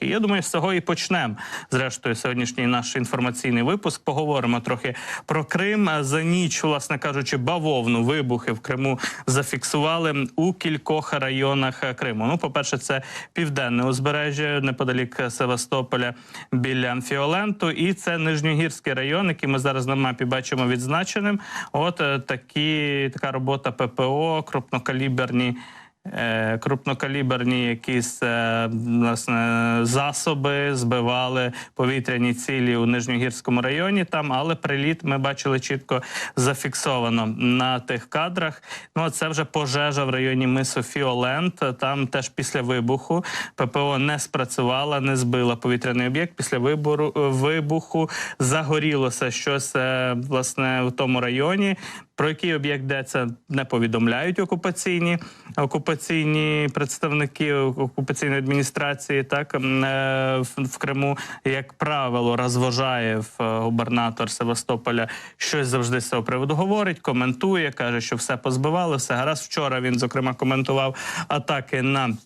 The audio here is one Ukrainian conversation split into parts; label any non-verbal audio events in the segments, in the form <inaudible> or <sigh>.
Я думаю, з цього і почнемо. Зрештою, сьогоднішній наш інформаційний випуск. Поговоримо трохи про Крим. За ніч, власне кажучи, бавовну вибухи в Криму зафіксували у кількох районах Криму. Ну, по-перше, це південне узбережжя неподалік Севастополя біля Амфіоленту, і це Нижньогірський район, який ми зараз на мапі бачимо відзначеним. От е, такі така робота ППО, крупнокаліберні. Е, Крупнокаліберні якісь е, власне засоби збивали повітряні цілі у Нижньогірському районі. Там, але приліт ми бачили чітко зафіксовано на тих кадрах. Ну це вже пожежа в районі мису Фіолент. Там теж після вибуху ППО не спрацювала, не збила повітряний об'єкт. Після вибору вибуху загорілося щось е, власне в тому районі. Про який об'єкт йдеться, не повідомляють окупаційні окупаційні представники окупаційної адміністрації, так е, в, Криму, як правило, розважає е, губернатор Севастополя щось завжди з цього приводу говорить, коментує, каже, що все позбивали, все гаразд. Вчора він зокрема коментував атаки на.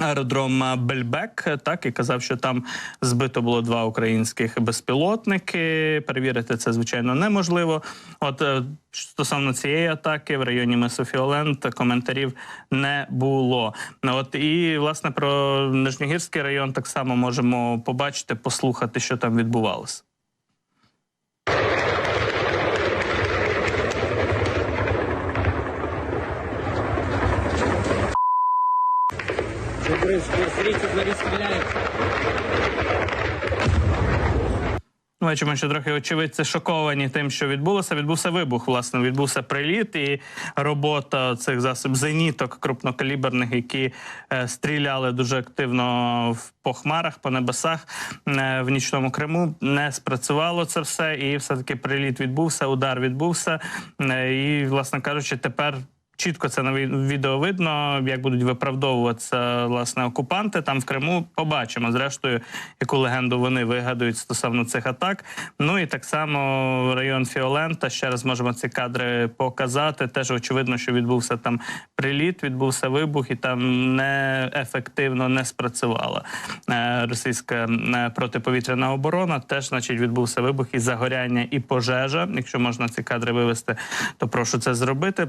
Аеродром Бельбек так і казав, що там збито було два українських безпілотники. Перевірити це звичайно неможливо. От е, стосовно цієї атаки в районі Мису Фіолент коментарів не було. Ну, От і власне про Нижньогірський район так само можемо побачити, послухати, що там відбувалося. Бачимо, що трохи очевидці шоковані тим, що відбулося. Відбувся вибух, власне, відбувся приліт і робота цих засобів зеніток крупнокаліберних, які е, стріляли дуже активно в по хмарах, по небесах е, в нічному Криму. Не спрацювало це все, і все таки приліт відбувся, удар відбувся. Е, і, власне кажучи, тепер. Чітко це на відео видно, як будуть виправдовуватися власне окупанти там в Криму. Побачимо зрештою, яку легенду вони вигадують стосовно цих атак. Ну і так само район Фіолента. Ще раз можемо ці кадри показати. Теж очевидно, що відбувся там приліт, відбувся вибух, і там неефективно не спрацювала е, російська е, протиповітряна оборона. Теж, значить, відбувся вибух і загоряння, і пожежа. Якщо можна ці кадри вивести, то прошу це зробити.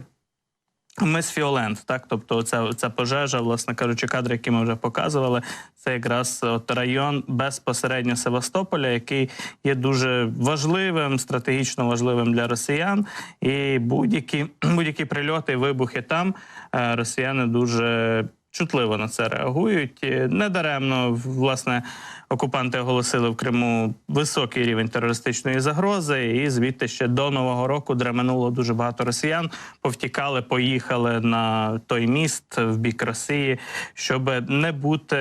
Мис Фіолент, так, тобто ця, ця пожежа, власне кажучи, кадри, які ми вже показували, це якраз от район безпосередньо Севастополя, який є дуже важливим, стратегічно важливим для росіян. І будь-які <clears throat> будь-які прильоти, вибухи там е, росіяни дуже чутливо на це реагують. Недаремно, власне, окупанти оголосили в Криму високий рівень терористичної загрози, і звідти ще до нового року дременуло дуже багато росіян. Повтікали, поїхали на той міст в бік Росії, щоб не бути.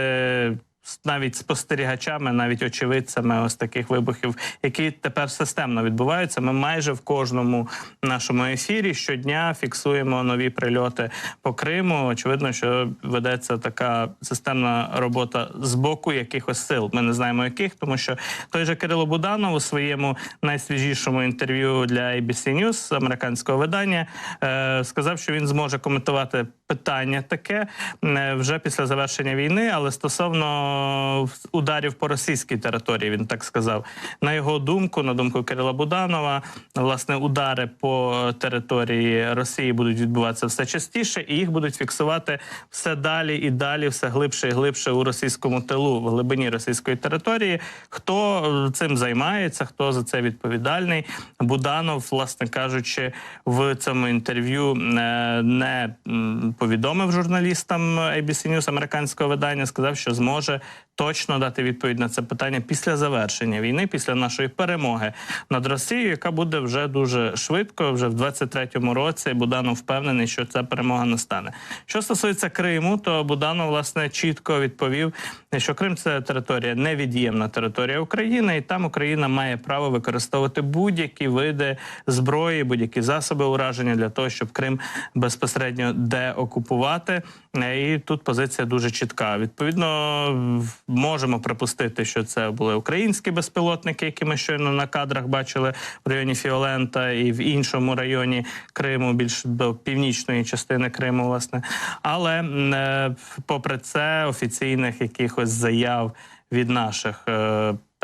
Навіть спостерігачами, навіть очевидцями ось таких вибухів, які тепер системно відбуваються. Ми майже в кожному нашому ефірі щодня фіксуємо нові прильоти по Криму. Очевидно, що ведеться така системна робота з боку якихось сил. Ми не знаємо яких, тому що той же Кирило Буданов у своєму найсвіжішому інтерв'ю для ABC News, американського видання, е, сказав, що він зможе коментувати питання таке е, вже після завершення війни, але стосовно ударів по російській території, він так сказав. На його думку, на думку Кирила Буданова, власне, удари по території Росії будуть відбуватися все частіше, і їх будуть фіксувати все далі і далі, все глибше і глибше у російському тилу, в глибині російської території. Хто е, цим займається, хто за це відповідальний? Буданов, власне кажучи, в цьому інтерв'ю е, не м, повідомив журналістам ABC News американського видання, сказав, що зможе точно дати відповідь на це питання після завершення війни, після нашої перемоги над Росією, яка буде вже дуже швидко, вже в 23-му році. Буданов впевнений, що ця перемога настане. Що стосується Криму, то Буданов власне чітко відповів, що Крим це територія невід'ємна територія України, і там Україна має право використовувати будь-які види зброї, будь-які засоби ураження для того, щоб Крим безпосередньо окупувати. Е, І тут позиція дуже чітка. Відповідно, можемо припустити, що це були українські безпілотники, які ми щойно на кадрах бачили в районі Фіолента і в іншому районі Криму, більш до північної частини Криму, власне. Але е, попри це, офіційних якихось заяв від наших.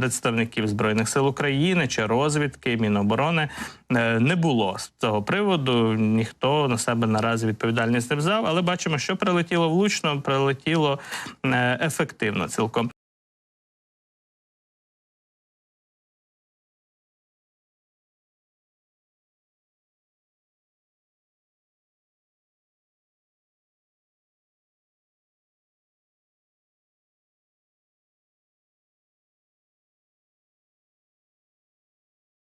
Представників збройних сил України чи розвідки Міноборони е, не було з цього приводу. Ніхто на себе наразі відповідальність не взяв, але бачимо, що прилетіло влучно, прилетіло е, ефективно цілком.